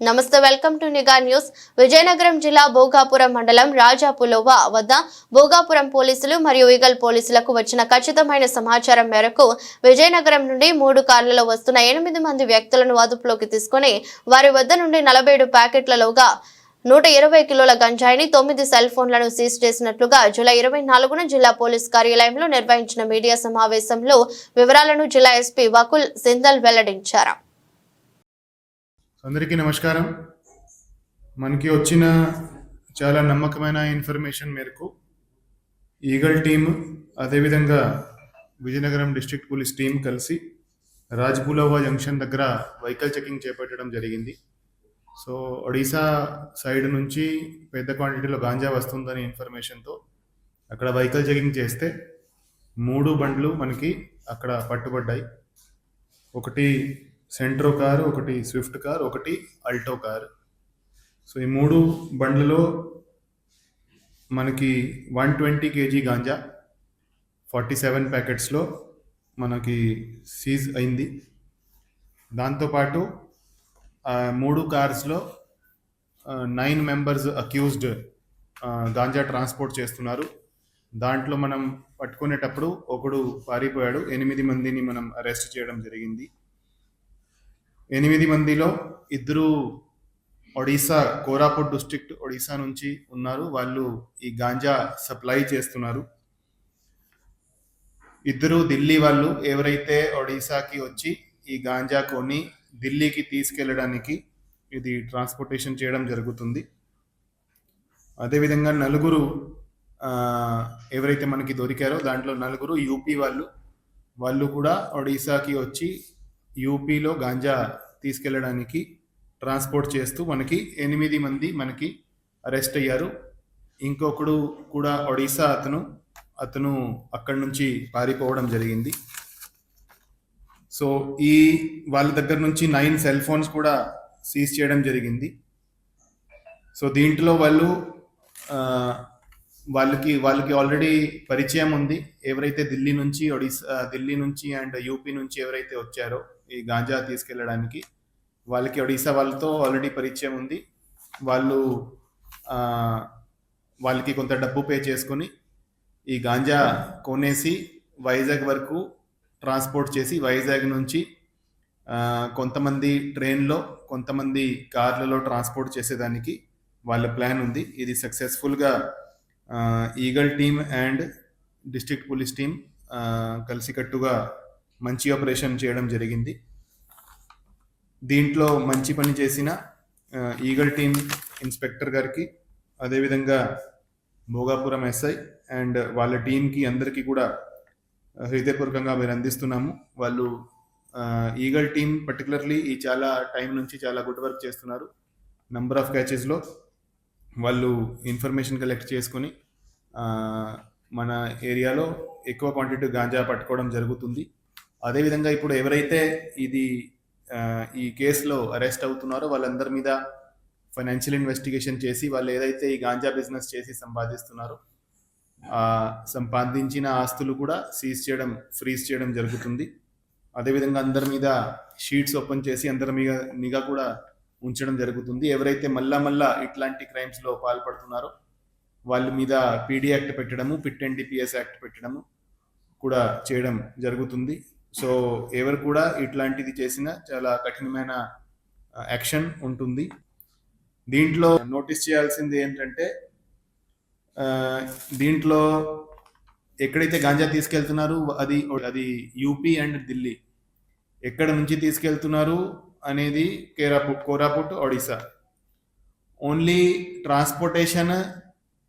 నమస్తే welcome to నిగా news. Vizianagaram జిల్లా భోగాపురం మండలం రాజాపులోవా వద్ద భోగాపురం పోలీసులు మరియు ఈగల్ పోలీసులకు వచ్చిన ఖచ్చితమైన సమాచారం మేరకు విజయనగరం నుండి మూడు కార్లలో వస్తున్న ఎనిమిది మంది వ్యక్తులను అదుపులోకి తీసుకుని వారి వద్ద నుండి నలభై ఏడు ప్యాకెట్లలోగా నూట ఇరవై కిలోల గంజాయిని తొమ్మిది సెల్ ఫోన్లను సీజ్ చేసినట్లుగా జూలై ఇరవై నాలుగున జిల్లా పోలీస్ కార్యాలయంలో నిర్వహించిన మీడియా సమావేశంలో వివరాలను జిల్లా ఎస్పీ వకుల్ సిందల్ వెల్లడించారు. అందరికీ నమస్కారం. మనకి వచ్చిన చాలా నమ్మకమైన ఇన్ఫర్మేషన్ మేరకు ఈగల్ టీమ్ అదేవిధంగా విజయనగరం డిస్ట్రిక్ట్ పోలీస్ టీం కలిసి రాజ్పులవా జంక్షన్ దగ్గర వెహికల్ చెకింగ్ చేపట్టడం జరిగింది. సో ఒడిశా సైడ్ నుంచి పెద్ద క్వాంటిటీలో గాంజా వస్తుందని ఇన్ఫర్మేషన్తో అక్కడ వెహికల్ చెకింగ్ చేస్తే మూడు బండ్లు మనకి అక్కడ పట్టుబడ్డాయి. ఒకటి సెంట్రో కార్ ఒకటి స్విఫ్ట్ కార్ ఒకటి అల్టో కార్. సో ఈ మూడు బండ్లలో మనకి one twenty KG ganja forty seven ప్యాకెట్స్లో మనకి సీజ్ అయింది. దాంతోపాటు మూడు కార్స్లో nine members accused ganja transport చేస్తున్నారు. దాంట్లో మనం పట్టుకునేటప్పుడు ఒకడు పారిపోయాడు. ఎనిమిది మందిని మనం అరెస్ట్ చేయడం జరిగింది. ఎనిమిది మందిలో ఇద్దరు ఒడిశా కోరాపుట్ డిస్ట్రిక్ట్ ఒడిశా నుంచి ఉన్నారు. వాళ్ళు ఈ గాంజా సప్లై చేస్తున్నారు. ఇద్దరు ఢిల్లీ వాళ్ళు ఎవరైతే ఒడిశాకి వచ్చి ఈ గాంజా కొని ఢిల్లీకి తీసుకెళ్ళడానికి ఇది ట్రాన్స్పోర్టేషన్ చేయడం జరుగుతుంది. అదేవిధంగా నలుగురు ఎవరైతే మనకి దొరికారో దాంట్లో నలుగురు యూపీ వాళ్ళు వాళ్ళు కూడా ఒడిశాకి వచ్చి యూపీలో గాంజా తీసుకెళ్ళడానికి ట్రాన్స్పోర్ట్ చేస్తూ మనకి ఎనిమిది మంది మనకి అరెస్ట్ అయ్యారు. ఇంకొకడు కూడా ఒడిశా అతను అతను అక్కడి నుంచి పారిపోవడం జరిగింది. సో ఈ వాళ్ళ దగ్గర నుంచి నైన్ సెల్ ఫోన్స్ కూడా సీజ్ చేయడం జరిగింది. సో దీంట్లో వాళ్ళు వాళ్ళకి వాళ్ళకి ఆల్రెడీ పరిచయం ఉంది. ఎవరైతే ఢిల్లీ నుంచి ఒడిశా ఢిల్లీ నుంచి అండ్ యూపీ నుంచి ఎవరైతే వచ్చారో ఈ గాంజా తీసుకెళ్ళడానికి వాళ్ళకి ఒడిశా వాళ్ళతో ఆల్రెడీ పరిచయం ఉంది. వాళ్ళు వాళ్ళకి కొంత డబ్బు పే చేసుకొని ఈ గాంజా కొనేసి వైజాగ్ వరకు ట్రాన్స్పోర్ట్ చేసి వైజాగ్ నుంచి కొంతమంది ట్రైన్లో కొంతమంది కార్లలో ట్రాన్స్పోర్ట్ చేసేదానికి వాళ్ళ ప్లాన్ ఉంది. ఇది సక్సెస్ఫుల్గా Eagle team and district police team కలిసికట్టుగా మంచి ఆపరేషన్ చేయడం జరిగింది. దీంట్లో మంచి పని చేసిన ఈగల్ టీమ్ ఇన్స్పెక్టర్ గారికి అదేవిధంగా భోగాపురం ఎస్ఐ అండ్ వాళ్ళ టీంకి అందరికీ కూడా హృదయపూర్వకంగా మీరు అందిస్తున్నాము. వాళ్ళు ఈగల్ టీం పర్టికులర్లీ ఈ చాలా టైం నుంచి చాలా గుడ్ వర్క్ చేస్తున్నారు. నంబర్ ఆఫ్ క్యాచెస్లో వాళ్ళు ఇన్ఫర్మేషన్ కలెక్ట్ చేసుకొని మన ఏరియాలో ఎక్కువ క్వాంటిటీ గాంజా పట్టుకోవడం జరుగుతుంది. అదేవిధంగా ఇప్పుడు ఎవరైతే ఇది ఈ కేసులో అరెస్ట్ అవుతున్నారో వాళ్ళందరి మీద ఫైనాన్షియల్ ఇన్వెస్టిగేషన్ చేసి వాళ్ళు ఏదైతే ఈ గాంజా బిజినెస్ చేసి సంపాదిస్తున్నారో సంపాదించిన ఆస్తులు కూడా సీజ్ చేయడం ఫ్రీజ్ చేయడం జరుగుతుంది. అదేవిధంగా అందరి మీద షీట్స్ ఓపెన్ చేసి అందరి మీద నిఘా కూడా ఉంచడం జరుగుతుంది. ఎవరైతే మళ్ళా మళ్ళా ఇట్లాంటి క్రైమ్స్లో పాల్పడుతున్నారో వాళ్ళ మీద పీడీ యాక్ట్ పెట్టడము పిట్ అండ్ డిపిఎస్ యాక్ట్ పెట్టడము కూడా చేయడం జరుగుతుంది. సో ఎవరు కూడా ఇట్లాంటిది చేసినా చాలా కఠినమైన యాక్షన్ ఉంటుంది. దీంట్లో నోటీస్ చేయాల్సింది ఏంటంటే దీంట్లో ఎక్కడైతే గాంజా తీసుకెళ్తున్నారు అది అది యూపీ అండ్ ఢిల్లీ ఎక్కడ నుంచి తీసుకెళ్తున్నారు? అనేది కేరాపుట్ కోరాపుట్ ఒడిశా. ఓన్లీ ట్రాన్స్పోర్టేషన్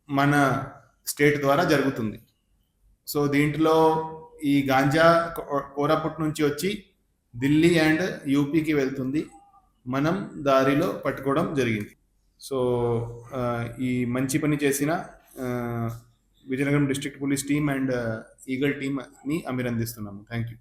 మన స్టేట్ ద్వారా జరుగుతుంది. సో దీంట్లో ఈ గాంజా కోరాపుట్ నుంచి వచ్చి ఢిల్లీ అండ్ యూపీకి వెళ్తుంది. మనం దారిలో పట్టుకోవడం జరిగింది. సో ఈ మంచి పని చేసిన Vizianagaram district police team and Eagle టీమ్ని అభినందిస్తున్నాము. Thank you